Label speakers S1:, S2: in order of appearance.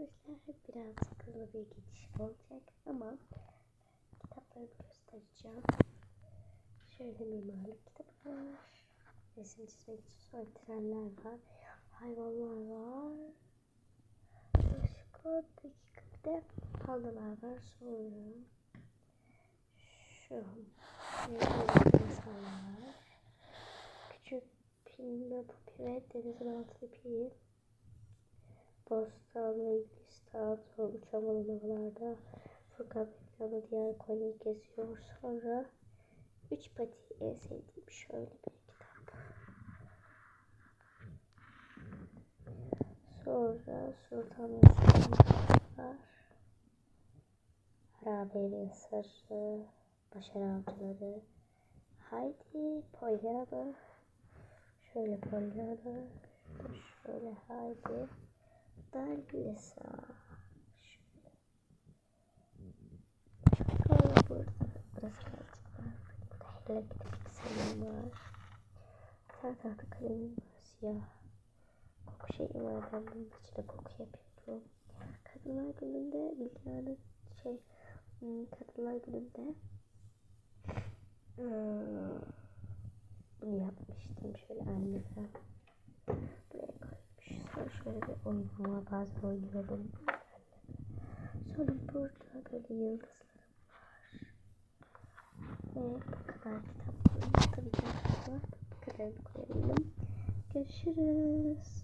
S1: arkadaşlar biraz sıkılı bir geçiş olacak ama kitaplarımı göstereceğim. Şöyle mimarlık kitabı var. Resim çizmek için sonra var. Hayvanlar var. Başka dakikada pandalar var. Sonra şu insanlar. Küçük Pinna Pupi ve Denizin Altı Pi. Bostan ve İngilizistan sonra uçan balonavalarda Furkan Mevlana diğer Konya'yı geziyor. Sonra Üç Pati en sevdiğim şöyle bir kitap. Sonra Sultan var. Harabeyle Sarı, Başar Avcıları, Haydi, Pollyanna, şöyle Pollyanna, şöyle Haydi, Dalisa, şöyle. Sonra burada, burası birazcık var. Hello Kitty pikselim var. Tane tahta kalemim var, siyah. Koku şeyi var, ben bunun içinde koku yapıyordum. Kadınlar gününde Bilgehan'ın şey, hmm, Kadınlar gününde Hmm, bunu yapmıştım şöyle anneme. Şöyle bir oyun var. Bazen oynuyorum. Sonra burada böyle yıldızlarım var. Ve bu kadar kitaplarım. Tabii ki. Bu kadarını koyabilirim. Görüşürüz.